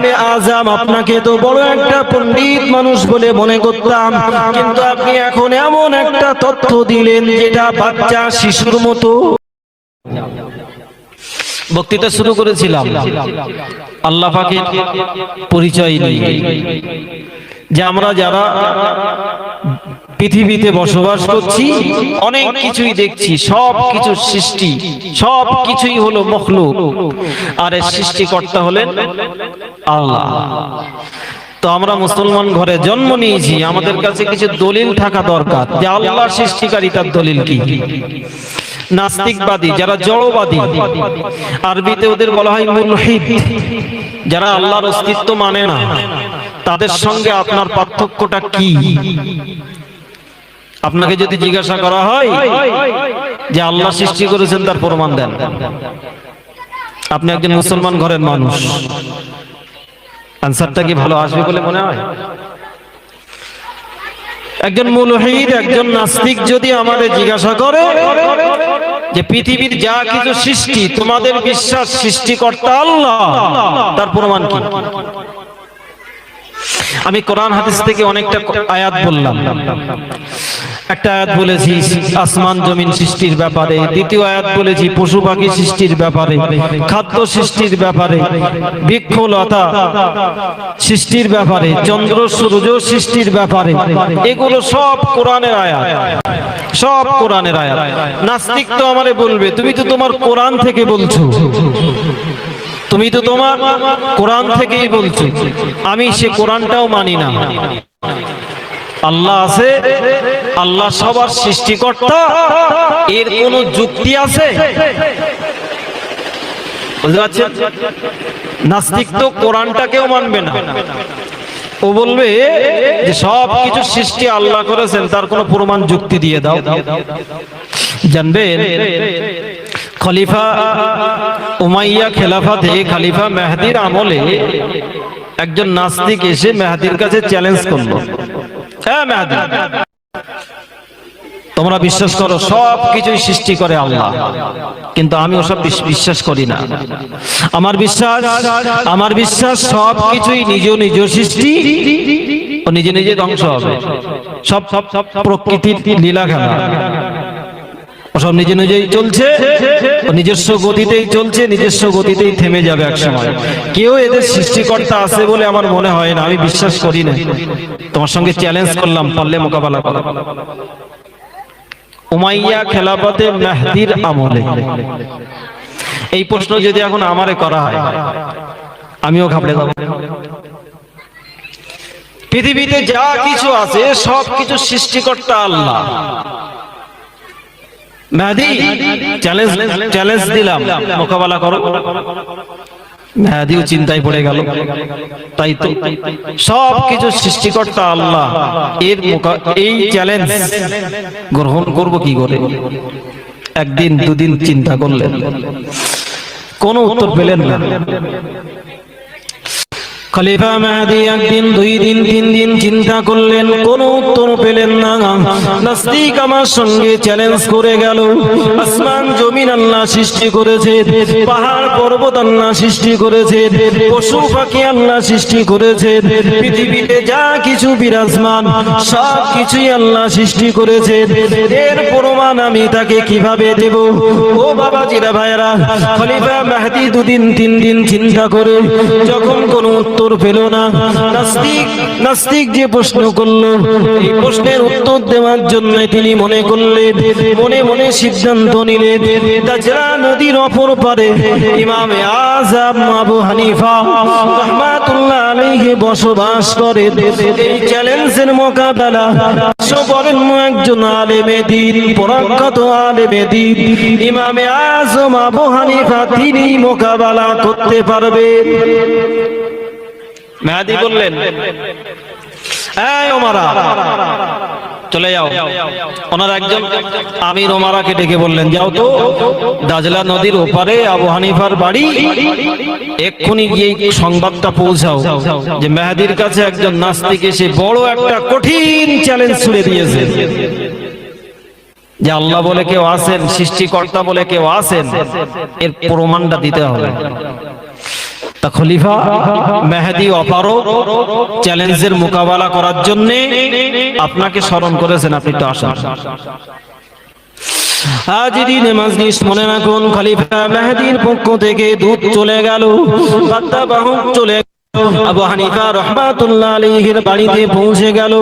ইমামে আজম, আপনাকে তো বড় একটা পণ্ডিত মানুষ বলে মনে করতাম। কিন্তু আপনি এখন এমন একটা তথ্য দিলেন যেটা বাচ্চা শিশুর মতো বক্তৃতা শুরু করেছিলাম। আল্লাহ পরিচয় যে আমরা যারা পৃথিবীতে বসবাস করছি, অনেক কিছুই দেখছি, সব কিছু সৃষ্টি, সব কিছুই হলো মখলুক। আর সৃষ্টিকর্তা হলেন আল্লাহ। তো আমরা মুসলমান ঘরে জন্ম নিয়েছি, আমাদের কাছে কিছু দলিল থাকা দরকার যে আল্লাহ সৃষ্টিকারী তার দলিল কি? নাস্তিকবাদী, যারা জড়বাদী। আরবিতে ওদের বলা হয় মুলহিদ। যারা আল্লাহর অস্তিত্ব মানে না, তাদের সঙ্গে আপনার পার্থক্যটা কি? আপনাকে যদি জিজ্ঞাসা করা হয় যে আল্লাহ সৃষ্টি করেছেন তার প্রমাণ দেন। আপনি একজন মুসলমান ঘরের মানুষ। আনসারটা কি ভালো আসবে বলে মনে হয়? একজন মুলহিদ, একজন নাস্তিক যদি আমাদের জিজ্ঞাসা করে যে পৃথিবীর যা কিছু সৃষ্টি, তোমাদের বিশ্বাস সৃষ্টিকর্তা আল্লাহ, তার প্রমাণ কি? আমি কোরআন হাদিস থেকে অনেকটা আয়াত বললাম। একটা আয়াত বলেছি, আসমান জমিন সৃষ্টির ব্যাপারে। দ্বিতীয় আয়াত বলেছি, পশু পাখি সৃষ্টির ব্যাপারে। খাদ্য সৃষ্টির ব্যাপারে। বৃক্ষলতা সৃষ্টির ব্যাপারে। চন্দ্র, সূর্য সৃষ্টির ব্যাপারে। এগুলো সব কোরআনের আয়াত। সব কোরআনের আয়াত। নাস্তিক তো আমারে বলবে, তুমি তো তোমার কোরআন থেকে বলছো। তুমি তো তোমার কোরআন থেকেই বলছো। আমি সে কোরআনটাও মানি না। আল্লাহ আছে, আল্লাহ সবার সৃষ্টিকর্তা, এর কোন যুক্তি আছে? নাস্তিক তো কোরআনটাকেও মানবে না। ও বলবে যে সব কিছু সৃষ্টি আল্লাহ করেছেন, তার কোনো প্রমাণ যুক্তি দিয়ে দাও। জানবেন, খলিফা উমাইয়া খেলাফাতে খালিফা মেহাদির আমলে একজন নাস্তিক এসে মেহাদির কাছে চ্যালেঞ্জ করল। হ্যাঁ মেহাদি। তোমরা বিশ্বাস করো সব কিছুই সৃষ্টি করে আল্লাহ। কিন্তু আমি ওসব বিশ- বিশ্বাস করি না। আমার বিশ্বাস আমার বিশ্বাস সব কিছুই নিজ নিজ সৃষ্টি ও নিজে নিজে ধ্বংস হবে। সব সব সব প্রকৃতির লীলা খেলা সব নিজে নিজেই চলছে নিজস্ব গতিতেই চলছে, নিজস্ব গতিতেই থেমে যাবে এক সময়। কেউ এদের সৃষ্টিকর্তা আছে বলে আমার মনে হয় না, আমি বিশ্বাস করি না। তোমার সঙ্গে চ্যালেঞ্জ করলাম, পারলে মোকাবেলা করো। উমাইয়া খেলাফতে মেহদির আমলে। এই প্রশ্ন যদি এখন আমারে করা হয়, আমিও ঘাবড়ে যাব। পৃথিবীতে যা কিছু আছে সব কিছু সৃষ্টিকর্তা আল্লাহ। মেহাদি চ্যালেঞ্জ চ্যালেঞ্জ দিলাম। মোকাবেলা করো। মেহাদিও চিন্তায় পড়ে গেল। তাই তো সব কিছু সৃষ্টিকর্তা আল্লাহ। এর এই চ্যালেঞ্জ গ্রহণ করব কি করে? একদিন, দুদিন চিন্তা করলেন। কোনো উত্তর পেলেন না। খলিফা মেহাদি একদিন, দুই দিন, তিন দিন চিন্তা করলেন, কোনো উত্তর পেলেন না। নাস্তিক আমার সঙ্গে চ্যালেঞ্জ করে গেল। আসমান, জমিন আল্লাহ সৃষ্টি করেছে, পাহাড়, পর্বত আল্লাহ সৃষ্টি করেছে, পশু পাখি আল্লাহ সৃষ্টি করেছে, পৃথিবীতে যা কিছু বিরাজমান, সব কিছুই আল্লাহ সৃষ্টি করেছে। এর প্রমাণ আমি তাকে কীভাবে দেব? ও বাবা জিরা ভাইরা খলিফা মেহাদি দুদিন, তিন দিন চিন্তা করে, যখন কোনো উত্তর পেল না। নাস্তিক নাস্তিক যে প্রশ্ন করল, এই প্রশ্নের উত্তর দেওয়ার জন্য তিনি মনে করলেন, মনে মনে সিদ্ধান্ত নিলেন দাজরা নদীর অপর পারে ইমামে আজম আবু হানিফা রহমাতুল্লাহ আলাইহি বসবাস করে এই চ্যালেঞ্জের মোকাবেলা একজন আলেমে দিন, পরাখ্যাত আলেমে দিন, ইমামে আজম আবু হানিফা তিনি মোকাবেলা করতে পারবেন। মেহাদি বললেন চলে যাও। ওনার একজন আমির ওমারাকে ডেকে বললেন, যাও তো, দাজলা নদীর ওপারে আবু হানিফার বাড়ি, এক্ষুনি গিয়ে সংবাদটা পৌঁছাও যে মেহাদির কাছে একজন নাস্তিক এসে বড় একটা কঠিন চ্যালেঞ্জ ছুড়ে দিয়েছে। যে আল্লাহ বলে কেউ আসেন সৃষ্টিকর্তা বলে কেউ আসেন এর প্রমাণটা দিতে হবে। তা খলিফা মেহেদি অপারো চ্যালেঞ্জের মোকাবেলা করার জন্য আপনাকে স্মরণ করেছেন, আপনি তো আসেন হাজিরিন মাজলিস মনে রাখুন, খলিফা মেহেদির পক্ষ থেকে দুধ চলে গেল চলে। আবু হানিফা রহমাতুল্লাহ আলাইহির বাড়িতে পৌঁছে গেল।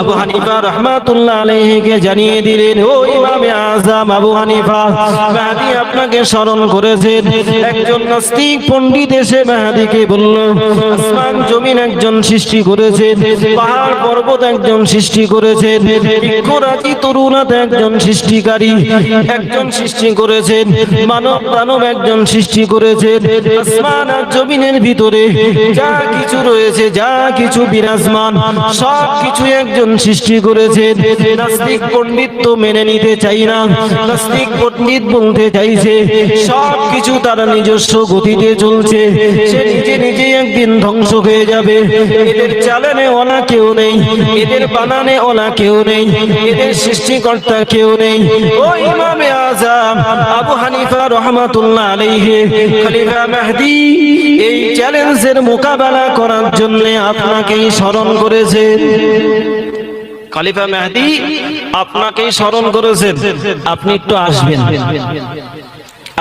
আবু হানিফা রহমাতুল্লাহ আলাইহিকে জানিয়ে দিলেন, ও ইমামে আযম আবু হানিফা, মাহদি আপনাকে স্মরণ করেছেন একজন নাস্তিক পণ্ডিত এসে মাহদিকে বলল, আসমান, জমিন একজন সৃষ্টি করেছে। পাহাড় পর্বত একজন সৃষ্টি করেছেন বৃক্ষরাজি তরুণাত একজন সৃষ্টিকারী, একজন সৃষ্টি করেছেন মানব দানব একজন সৃষ্টি করেছেন আসমান আর জমিনের ভিতরে যা কিছু রয়েছে, যা কিছু বিরাজমান, সব কিছু একজন সৃষ্টি করেছেন নাস্তিক পণ্ডিত তো মেনে নিতে চাই না, নাস্তিক পণ্ডিত বলতে চাইছে, সব কিছু তার নিজস্ব গতিতে চলছে, সে নিজে নিজে একদিন ধ্বংস হয়ে যাবে, এদের চালানে ওলা কেউ নেই। এদের বানানে ওলা কেউ নেই, এদের সৃষ্টিকর্তা কেউ নেই। ও ইমামে আজম, আবু হানিফা রহমাতুল্লাহ আলাইহি, খলিফা মেহদি, এই চ্যালেঞ্জের মোকাবেলা করার জন্য আপনাকেই স্মরণ করেছেন খলিফা মেহদি, আপনাকেই স্মরণ করেছেন। আপনি একটু আসবেন।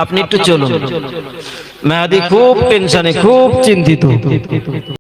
আপনি একটু চলুন। মেহাদি খুব টেনশনে, খুব চিন্তিত।